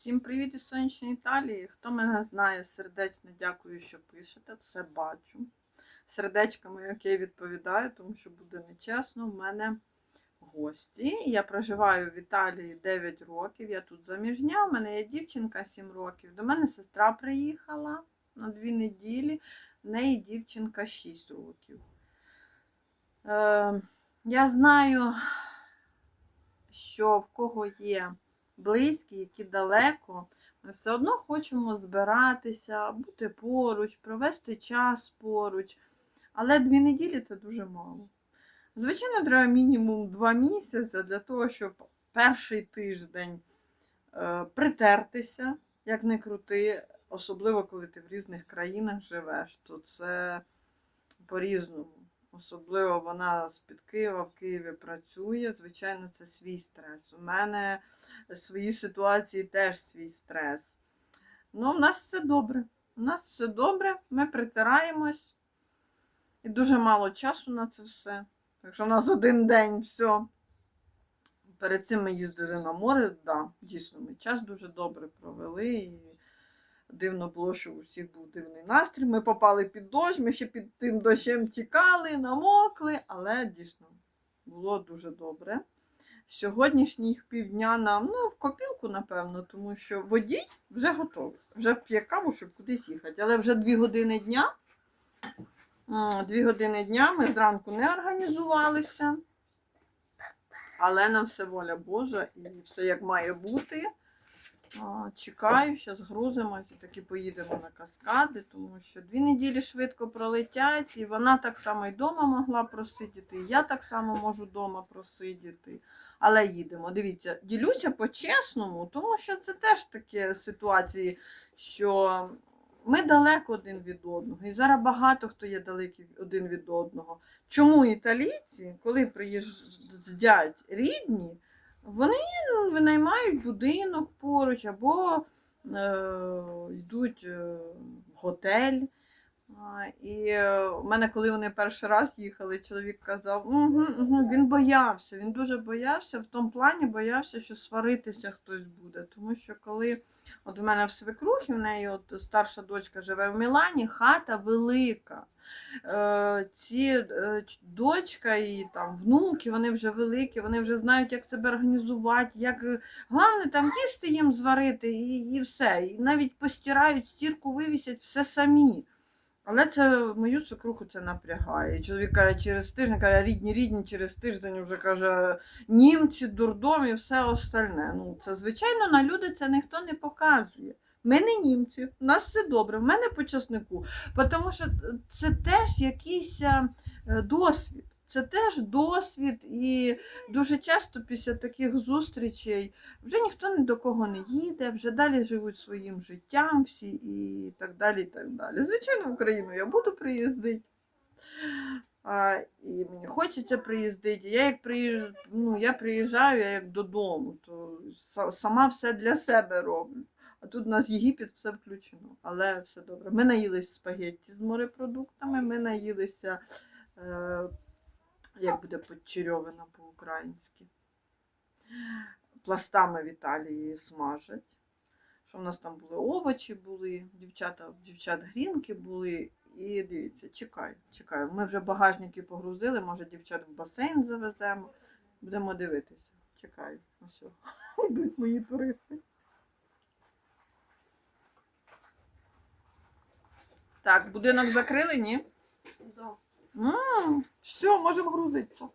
Всім привіт із сонячної Італії. Хто мене знає, сердечно дякую, що пишете. Все бачу. Сердечками, як відповідаю, тому що буде нечесно. У мене гості. Я проживаю в Італії 9 років. Я тут заміжня. У мене є дівчинка 7 років. До мене сестра приїхала на 2 неділі. В неї дівчинка 6 років. Е, я знаю, що в кого є близькі, які далеко, ми все одно хочемо збиратися, бути поруч, провести час поруч. Але дві неділі це дуже мало. Звичайно, треба мінімум два місяці для того, щоб перший тиждень е, притертися, як не крути, особливо коли ти в різних країнах живеш, то це по-різному. Особливо вона з-під Києва в Києві працює. Звичайно, це свій стрес. У мене свої ситуації теж свій стрес. Ну, в нас все добре. У нас все добре, ми притираємось. І дуже мало часу на це все. Так що в нас один день все. Перед цим ми їздили на море, да, дійсно, ми час дуже добре провели. І дивно було, що у всіх був дивний настрій. Ми попали під дощ, ми ще під тим дощем тікали, намокли, але дійсно було дуже добре. Сьогоднішніх півдня нам, ну, в копілку, напевно, тому що водій вже готовий. Вже п'є каву, щоб кудись їхати. Але вже дві години дня. Дві години дня ми зранку не організувалися. Але на все воля Божа і все як має бути. Чекаю, зараз грузимось і таки поїдемо на каскади, тому що дві неділі швидко пролетять, і вона так само й вдома могла просидіти, і я так само можу вдома просидіти. Але їдемо. Дивіться, ділюся по-чесному, тому що це теж такі ситуації, що ми далеко один від одного. І зараз багато хто є далекий один від одного. Чому італійці, коли приїздять рідні, вони винаймають будинок поруч або е, йдуть е, в готель. І е, у мене, коли вони перший раз їхали, чоловік казав, угу, угу, він боявся, він дуже боявся, в тому плані боявся, що сваритися хтось буде. Тому що коли от у мене в свекрухі, в неї от старша дочка живе в Мілані, хата велика. Е, ці е, дочка і там внуки, вони вже великі, вони вже знають, як себе організувати, як головне там їсти їм зварити і, і все. І навіть постирають, стірку вивісять все самі. Але це мою свекруху це напрягає. І чоловік каже, через тиждень каже, рідні, рідні, через тиждень вже каже, німці, дурдом і все остальне. Ну, це звичайно на люди це ніхто не показує. Ми не німці, у нас все добре, в мене по часнику. Тому що це теж якийсь е, досвід. Це теж досвід, і дуже часто після таких зустрічей вже ніхто ні до кого не їде, вже далі живуть своїм життям всі і так далі. і так далі. Звичайно, в Україну я буду приїздити. А, і мені хочеться приїздити. Я як приїжджаю, ну, я приїжджаю я як додому, то сама все для себе роблю. А тут у нас Єгипет все включено, але все добре. Ми наїлися спагетті з морепродуктами, ми наїлися, е, як буде подчерьовина по-українськи. Пластами в смажать. Що в нас там були овочі були, дівчата, дівчат грінки були. І дивіться, чекаю, чекаю. Ми вже багажники погрузили, може дівчат в басейн завеземо. Будемо дивитися. Чекаю. О. Йдуть мої туристи. Так, будинок закрили, ні? М, Все, можем грузитися.